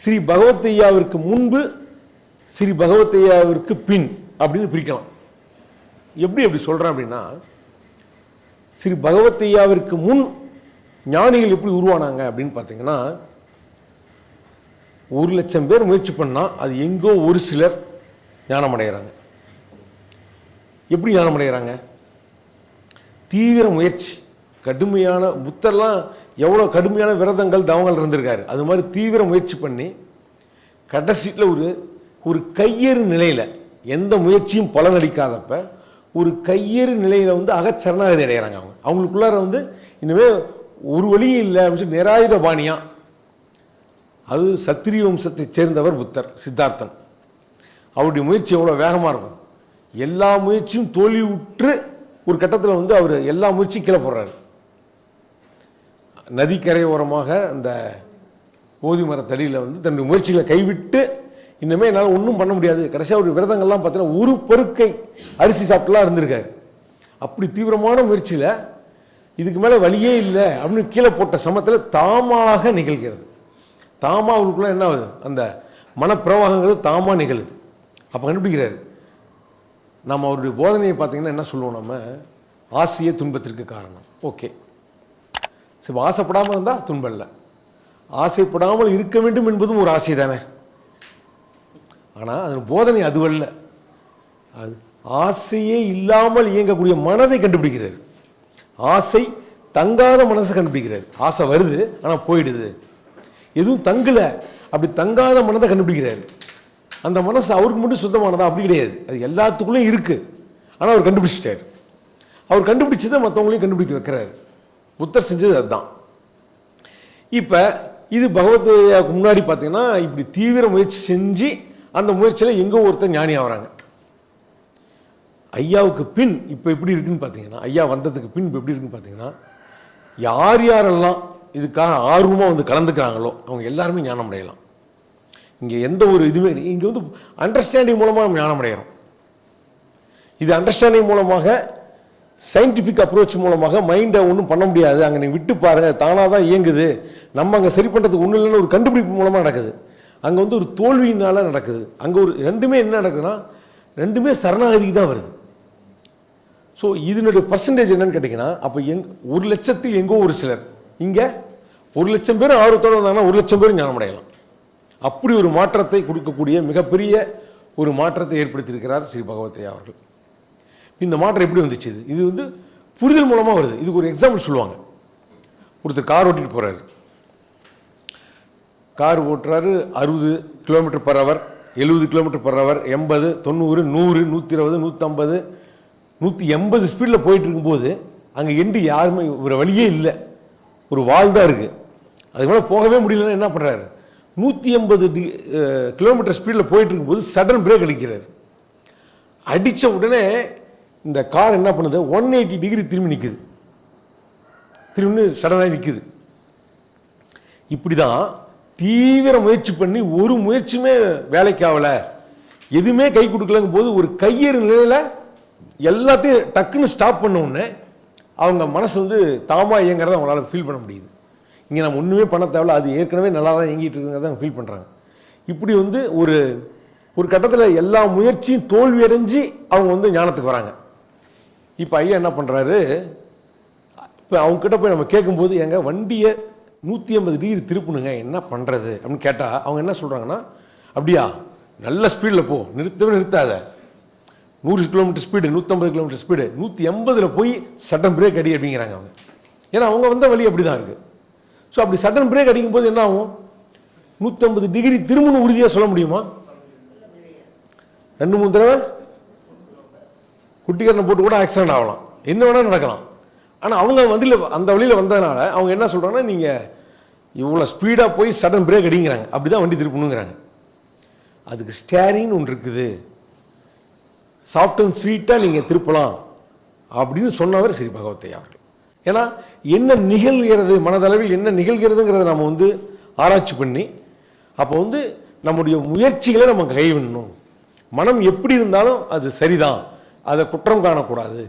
ஸ்ரீ பகவத்தையாவிற்கு முன்பு ஸ்ரீ பகவத்தையாவிற்கு பின் அப்படின்னு பிரிக்கலாம். எப்படி அப்படி சொல்கிறேன் அப்படின்னா ஸ்ரீ பகவத்தையாவிற்கு முன் ஞானிகள் எப்படி உருவானாங்க அப்படின்னு பார்த்தீங்கன்னா ஒரு லட்சம் பேர் முயற்சி பண்ணால் அது எங்கோ ஒரு சிலர் ஞானம் அடைகிறாங்க எப்படி ஞானம் அடைகிறாங்க தீவிர முயற்சி. கடுமையான புத்தர்லாம் எவ்வளோ கடுமையான விரதங்கள் தவங்கள் இருந்திருக்காரு. அது மாதிரி தீவிர முயற்சி பண்ணி கடைசியில் ஒரு ஒரு கையேறு நிலையில் எந்த முயற்சியும் பலனளிக்காதப்ப ஒரு கையேறு நிலையில் வந்து அகச்சரணாகதி அடைகிறாங்க அவங்க. அவங்களுக்குள்ளார வந்து இனிமேல் ஒரு வழியும் இல்லை அப்படின்னு சொல்லி நிராயுத பாணியாக அது சத்திரிய வம்சத்தைச் சேர்ந்தவர் புத்தர் சித்தார்த்தன். அவருடைய முயற்சி எவ்வளோ வேகமாக இருக்கும். எல்லா முயற்சியும் தோல்வியுற்று ஒரு கட்டத்தில் வந்து அவர் எல்லா முயற்சியும் கீழே போடுறாரு. நதிக்கரையோரமாக அந்த போதி மரத்தடியில் வந்து தன்னுடைய முயற்சிகளை கைவிட்டு இன்னுமே என்னால் ஒன்றும் பண்ண முடியாது. கடைசியாக ஒரு விரதங்கள்லாம் பார்த்தீங்கன்னா ஒரு பொருக்கை அரிசி சாப்பிட்டுலாம் இருந்திருக்காரு. அப்படி தீவிரமான முயற்சியில் இதுக்கு மேலே வழியே இல்லை அப்படின்னு கீழே போட்ட சமத்தில் தாமாக நிகழ்கிறது. தாமா அவருக்குள்ள என்ன ஆகுது? அந்த மனப்பிரவாகங்கள் தாமா நிகழுது. அப்போ கண்டுபிடிக்கிறாரு. நம்ம அவருடைய போதனையை பார்த்தீங்கன்னா என்ன சொல்லுவோம் நம்ம? ஆசையே துன்பத்திற்கு காரணம். ஓகே. சரி ஆசைப்படாமல் இருந்தால் துன்பம் இல்லை ஆசைப்படாமல் இருக்க வேண்டும் என்பதும் ஒரு ஆசை தானே. ஆனால் அதன் போதனை அதுவல்ல அது ஆசையே இல்லாமல் இயங்கக்கூடிய மனதை கண்டுபிடிக்கிறார் ஆசை தங்காத மனசை கண்டுபிடிக்கிறார் ஆசை வருது ஆனால் போயிடுது. எதுவும் தங்கலை அப்படி தங்காத மனதை கண்டுபிடிக்கிறார். அந்த மனசு அவருக்கு மட்டும் சுத்தமானதா அப்படி கிடையாது. அது எல்லாத்துக்குள்ளேயும் இருக்குது ஆனால் அவர் கண்டுபிடிச்சிட்டார். அவர் கண்டுபிடிச்சதை மற்றவங்களையும் கண்டுபிடிக்க வைக்கிறார். புத்தர் செஞ்சது அதுதான். இப்போ இது பகவத்கீதைக்கு முன்னாடி பார்த்தீங்கன்னா இப்படி தீவிர முயற்சி செஞ்சு அந்த முயற்சியில் எங்கே ஒருத்தர் ஞானி ஆகிறாங்க. ஐயாவுக்கு பின் இப்போ எப்படி இருக்குன்னு பார்த்தீங்கன்னா ஐயா வந்ததுக்கு பின் இப்போ எப்படி இருக்குன்னு பார்த்தீங்கன்னா யார் யாரெல்லாம் இதுக்காக ஆர்வமாக வந்து கலந்துக்கிறாங்களோ அவங்க எல்லாருமே ஞானம் அடையலாம் இங்கே எந்த ஒரு இதுவுமே இங்கே வந்து அண்டர்ஸ்டாண்டிங் மூலமாக நம்ம ஞானம் அடைகிறோம் இது அண்டர்ஸ்டாண்டிங் மூலமாக சயின்டிஃபிக் அப்ரோச் மூலமாக மைண்டை ஒன்றும் பண்ண முடியாது. அங்கே நீங்கள் விட்டு பாருங்கள் தானாக தான் இயங்குது. நம்ம அங்கே சரி பண்ணுறதுக்கு ஒன்றும் இல்லைன்னு ஒரு கண்டுபிடிப்பு மூலமாக நடக்குது. அங்கே வந்து ஒரு தோல்வியினால் நடக்குது. அங்கே ஒரு ரெண்டுமே என்ன நடக்குதுன்னா ரெண்டுமே சரணாகதிக்கு தான் வருது. ஸோ இதனுடைய பர்சன்டேஜ் என்னன்னு கேட்டிங்கன்னா அப்போ எங் ஒரு லட்சத்தில் எங்கோ ஒரு சிலர். இங்கே ஒரு லட்சம் பேர் ஆர்வத்தோடு வந்தாங்கன்னா ஒரு லட்சம் பேர் ஞானம் அடையலாம். அப்படி ஒரு மாற்றத்தை கொடுக்கக்கூடிய மிகப்பெரிய ஒரு மாற்றத்தை ஏற்படுத்தியிருக்கிறார் ஸ்ரீ பகவத்தையா அவர்கள். இந்த மாற்றம் எப்படி வந்துச்சு இது? இது வந்து புரிதல் மூலமாக வருது. இதுக்கு ஒரு எக்ஸாம்பிள் சொல்லுவாங்க. ஒருத்தர் கார் ஓட்டிகிட்டு போகிறாரு கார் ஓட்டுறாரு அறுபது கிலோமீட்டர் பர் ஹவர் எழுபது கிலோமீட்டர் பர் ஹவர் எண்பது தொண்ணூறு நூறு நூற்றி இருபது நூற்றம்பது நூற்றி எண்பது ஸ்பீடில் போயிட்டு இருக்கும்போது அங்கே எண்டு யாருமே ஒரு வழியே இல்லை. ஒரு வால் தான் இருக்குது அதுக்கு மேலே போகவே முடியலன்னா என்ன பண்ணுறாரு நூற்றி எண்பது டி கிலோமீட்டர் ஸ்பீடில் போயிட்டு இருக்கும்போது சடன் பிரேக் அடிக்கிறார். அடித்த உடனே இந்த கார் என்ன பண்ணுது? ஒன் எயிட்டி டிகிரி திரும்பி நிற்குது திரும்பி சடனாக நிற்குது இப்படி தான் தீவிர முயற்சி பண்ணி ஒரு முயற்சியுமே வேலைக்கு ஆகலை. எதுவுமே கை கொடுக்கலங்கும் போது ஒரு கையேறு நிலையில் எல்லாத்தையும் டக்குன்னு ஸ்டாப் பண்ணோடனே அவங்க மனசு வந்து தாமாக இயங்குறத அவங்களால ஃபீல் பண்ண முடியுது. இங்கே நம்ம ஒன்றுமே பண்ண தேவையில்ல. அது ஏற்கனவே நல்லா தான் இயங்கிட்டு இருக்குங்கிறத அவங்க ஃபீல் பண்ணுறாங்க இப்படி வந்து ஒரு ஒரு கட்டத்தில் எல்லா முயற்சியும் தோல்வியடைஞ்சு அவங்க வந்து ஞானத்துக்கு வராங்க. இப்போ ஐயா என்ன பண்ணுறாரு இப்போ அவங்கக்கிட்ட போய் நம்ம கேட்கும்போது எங்க வண்டியை நூற்றி ஐம்பது டிகிரி திருப்பணுங்க என்ன பண்ணுறது அப்படின்னு கேட்டால் அவங்க என்ன சொல்கிறாங்கன்னா அப்படியா நல்ல ஸ்பீடில் போ நிறுத்தவே நிறுத்தாத. நூறு கிலோமீட்டர் ஸ்பீடு நூற்றம்பது கிலோமீட்டர் ஸ்பீடு நூற்றி எண்பதில் போய் சட்டன் பிரேக் அடி அப்படிங்கிறாங்க அவங்க. ஏன்னா அவங்க வந்த வழி அப்படி தான் இருக்குது ஸோ அப்படி சட்டன் பிரேக் அடிக்கும்போது என்ன ஆகும்? நூற்றம்பது டிகிரி திரும்பணும் உறுதியாக சொல்ல முடியுமா? ரெண்டு மூணு தடவை? குட்டிக்கரணை போட்டு கூட ஆக்சிடென்ட் ஆகலாம். என்ன வேணால் நடக்கலாம். ஆனால் அவங்க வண்டியில் அந்த வழியில் வந்ததுனால அவங்க என்ன சொல்கிறாங்கன்னா நீங்கள் இவ்வளோ ஸ்பீடாக போய் சடன் பிரேக் அடிங்கிறாங்க. அப்படி தான் வண்டி திருப்பணுங்கிறாங்க. அதுக்கு ஸ்டேரிங்னு ஒன்று இருக்குது. சாஃப்ட் அண்ட் ஸ்வீட்டாக நீங்கள் திருப்பலாம். அப்படின்னு சொன்னவர் ஸ்ரீ பகவத்தையா அவர்கள். ஏன்னா என்ன நிகழ்கிறது மனதளவில் என்ன நிகழ்கிறதுங்கிறத நம்ம வந்து ஆராய்ச்சி பண்ணி அப்போ வந்து நம்முடைய முயற்சிகளை நம்ம கைவிடணும். மனம் எப்படி இருந்தாலும் அது சரிதான். அதை குற்றம் காணக்கூடாது.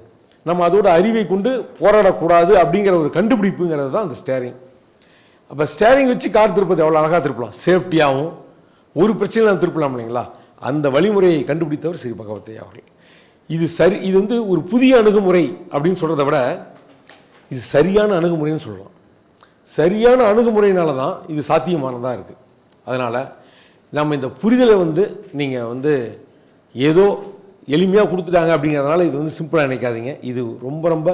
நம்ம அதோட அறிவை கொண்டு போராடக்கூடாது அப்படிங்கிற ஒரு கண்டுபிடிப்புங்கிறது தான் அந்த ஸ்டேரிங் அப்போ ஸ்டேரிங் வச்சு கார் திருப்பது எவ்வளோ அழகாக திருப்பலாம். சேஃப்டியாகவும் ஒரு பிரச்சனையும் திருப்பலாம் இல்லைங்களா? அந்த வழிமுறையை கண்டுபிடித்தவர் ஸ்ரீ பகவத்தையா அவர்கள். இது சரி இது வந்து ஒரு புதிய அணுகுமுறை அப்படின்னு சொல்கிறத விட இது சரியான அணுகுமுறைன்னு சொல்லலாம். சரியான அணுகுமுறையினால தான் இது சாத்தியமானதாக இருக்குது அதனால் நம்ம இந்த புரிதலை வந்து நீங்கள் வந்து ஏதோ எளிமையாக கொடுத்துட்டாங்க அப்படிங்கிறதுனால இது வந்து சிம்பிளாக நினைக்காதீங்க. இது ரொம்ப ரொம்ப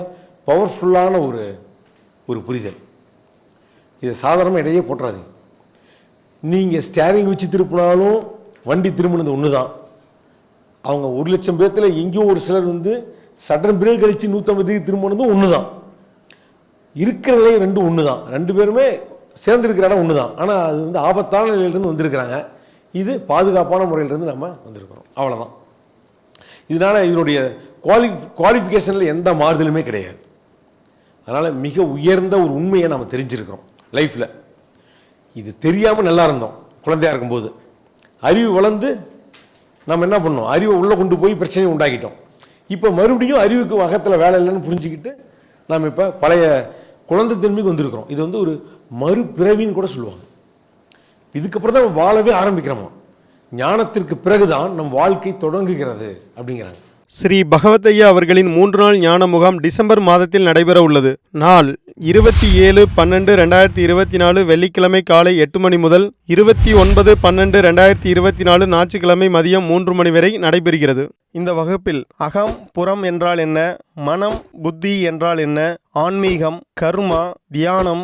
பவர்ஃபுல்லான ஒரு ஒரு புரிதல். இதை சாதாரணமாக இடையே போட்டுறாதீங்க. நீங்கள் ஸ்டேரிங் வச்சு திருப்பினாலும் வண்டி திரும்பினது ஒன்று தான் அவங்க ஒரு லட்சம் பேர்த்தில் எங்கேயோ ஒரு சிலர் வந்து சடன் பிரேக் கழிச்சு நூற்றம்பது டிகிரி திரும்பினதும் ஒன்று தான் இருக்கிற நிலையும் ரெண்டும் ஒன்று தான் ரெண்டு பேருமே சேர்ந்துருக்கிற இடம் ஒன்று தான் ஆனால் அது வந்து ஆபத்தான நிலையிலேருந்து வந்திருக்கிறாங்க. இது பாதுகாப்பான முறையிலேருந்து நம்ம வந்திருக்கிறோம். அவ்வளோதான் இதனால் இதனுடைய குவாலி குவாலிஃபிகேஷனில் எந்த மாறுதலுமே கிடையாது. அதனால் மிக உயர்ந்த ஒரு உண்மையை நம்ம தெரிஞ்சிருக்கிறோம் லைஃப்பில் இது தெரியாமல் நல்லா இருந்தோம் குழந்தையாக இருக்கும்போது. அறிவு வளர்ந்து நம்ம என்ன பண்ணோம்? அறிவை உள்ளே கொண்டு போய் பிரச்சனையை உண்டாக்கிட்டோம். இப்போ மறுபடியும் அறிவுக்கு வகத்தில் வேலை இல்லைன்னு புரிஞ்சுக்கிட்டு நாம் இப்போ பழைய குழந்தை தன்மைக்கு வந்திருக்கிறோம். இது வந்து ஒரு மறுபிறவின்னு கூட சொல்லுவாங்க. இதுக்கப்புறம் தான் வாழவே ஆரம்பிக்கிறோமா ஞானத்திற்கு பிறகுதான் நம் வாழ்க்கை தொடங்குகிறது அப்படிங்கிறாங்க. ஸ்ரீ பகவதையா அவர்களின் மூன்று நாள் ஞான முகாம் டிசம்பர் மாதத்தில் நடைபெற உள்ளது. நாள் இருபத்தி ஏழு பன்னெண்டு ரெண்டாயிரத்தி இருபத்தி நாலு வெள்ளிக்கிழமை காலை எட்டு மணி முதல் இருபத்தி ஒன்பது பன்னெண்டு ரெண்டாயிரத்தி இருபத்தி நாலு ஞாயிற்றுக்கிழமை மதியம் மூன்று மணி வரை நடைபெறுகிறது. இந்த வகுப்பில் அகம் புறம் என்றால் என்ன மனம் புத்தி என்றால் என்ன ஆன்மீகம் கர்மா தியானம்